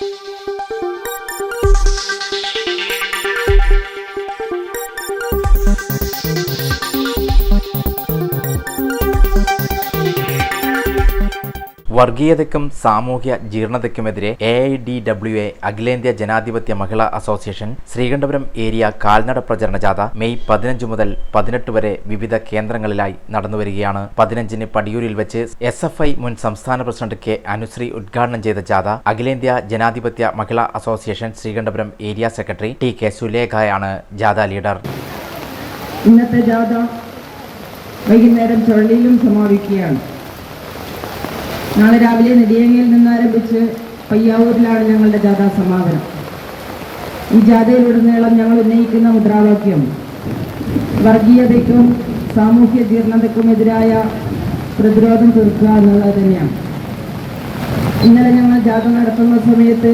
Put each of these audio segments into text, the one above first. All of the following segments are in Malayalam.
Thank you. വർഗീയതയ്ക്കും സാമൂഹ്യ ജീർണതയ്ക്കുമെതിരെ A I D W A അഖിലേന്ത്യാ ജനാധിപത്യ മഹിളാ അസോസിയേഷൻ ശ്രീകണ്ഠപുരം ഏരിയ കാൽനട പ്രചരണ ജാഥ മെയ് പതിനഞ്ച് മുതൽ പതിനെട്ട് വരെ വിവിധ കേന്ദ്രങ്ങളിലായി നടന്നുവരികയാണ്. പതിനഞ്ചിന് പടിയൂരിൽ വെച്ച് എസ് എഫ് ഐ മുൻ സംസ്ഥാന പ്രസിഡന്റ് കെ അനുശ്രീ ഉദ്ഘാടനം ചെയ്ത ജാഥ അഖിലേന്ത്യാ ജനാധിപത്യ മഹിളാ association Sreekandapuram area secretary T K സുലേഖയാണ് ജാഥ ലീഡർ. ഇന്നത്തെ ജാഥ വൈകുന്നേരം ചുഴലിയിലും സമാപിക്കുകയാണ്. നാളെ രാവിലെ നെടിയങ്ങയിൽ നിന്നാരംഭിച്ച് പയ്യാവൂരിലാണ് ഞങ്ങളുടെ ജാഥാ സമാപനം ഈ ജാഥയിലുടനീളം ഞങ്ങൾ ഉന്നയിക്കുന്ന മുദ്രാവാക്യം വർഗീയതയ്ക്കും സാമൂഹ്യ ജീർണതയ്ക്കുമെതിരായ പ്രതിരോധം തീർക്കുക എന്നുള്ളത് തന്നെയാണ്. ഇന്നലെ ഞങ്ങൾ ജാഥ നടത്തുന്ന സമയത്ത്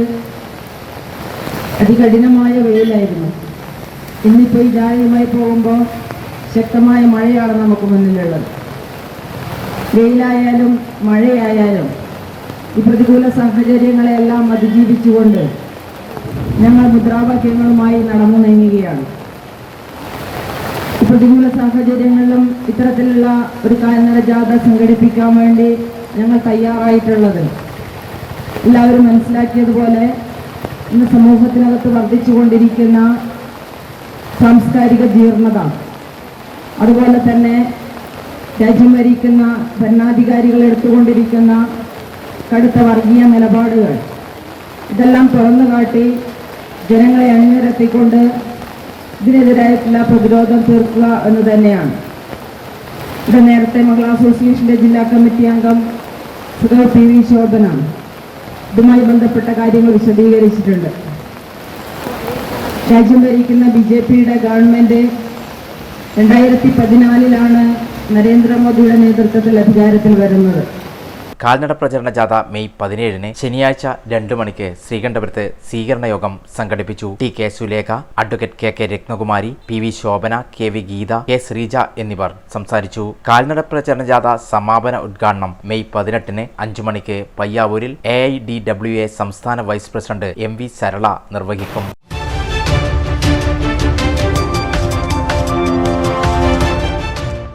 അതികഠിനമായ വെയിലായിരുന്നു. ഇന്നിപ്പോൾ ഈ ജാഥയുമായി പോകുമ്പോൾ ശക്തമായ മഴയാണ് നമുക്ക് മുന്നിലുള്ളത്. വെയിലായാലും മഴയായാലും ഈ പ്രതികൂല സാഹചര്യങ്ങളെല്ലാം അതിജീവിച്ചുകൊണ്ട് ഞങ്ങൾ മുദ്രാവാക്യങ്ങളുമായി നടന്നു നീങ്ങുകയാണ്. പ്രതികൂല സാഹചര്യങ്ങളിലും ഇത്തരത്തിലുള്ള ഒരു കാൽനട ജാഥ സംഘടിപ്പിക്കാൻ വേണ്ടി ഞങ്ങൾ തയ്യാറായിട്ടുള്ളത്. എല്ലാവരും മനസ്സിലാക്കിയതുപോലെ ഇന്ന് സമൂഹത്തിനകത്ത് വർദ്ധിച്ചുകൊണ്ടിരിക്കുന്ന സാംസ്കാരിക ജീർണത അതുപോലെ തന്നെ രാജ്യം ഭരിക്കുന്ന ഭരണാധികാരികൾ എടുത്തുകൊണ്ടിരിക്കുന്ന കടുത്ത വർഗീയ നിലപാടുകൾ. ഇതെല്ലാം തുറന്നു കാട്ടി ജനങ്ങളെ അണിനിരത്തിക്കൊണ്ട് ഇതിനെതിരായിട്ടുള്ള പ്രതിരോധം തീർക്കുക എന്ന് തന്നെയാണ്. ഇത് നേരത്തെ മംഗള അസോസിയേഷന്റെ ജില്ലാ കമ്മിറ്റി അംഗം സുഖ പി വി ശോഭന ഇതുമായി ബന്ധപ്പെട്ട കാര്യങ്ങൾ വിശദീകരിച്ചിട്ടുണ്ട്. രാജ്യം ഭരിക്കുന്ന ബി ജെ പിയുടെ ഗവൺമെന്റ് രണ്ടായിരത്തി പതിനാലിലാണ് നരേന്ദ്രമോദിയുടെ നേതൃത്വത്തിൽ അധികാരത്തിൽ വരുന്നത്. കാൽനട പ്രചരണ ജാഥ മെയ് പതിനേഴിന് ശനിയാഴ്ച രണ്ടു മണിക്ക് ശ്രീകണ്ഠപുരത്ത് സ്വീകരണ യോഗം സംഘടിപ്പിച്ചു. T K Sulekha advocate K K Ratnakumari P V Shobhana K V Geetha K Sreeja എന്നിവർ സംസാരിച്ചു. കാൽനട പ്രചരണ ജാഥ സമാപന ഉദ്ഘാടനം മെയ് പതിനെട്ടിന് അഞ്ചു മണിക്ക് പയ്യാവൂരിൽ A I D W A സംസ്ഥാന vice president M V Sarala നിർവഹിക്കും.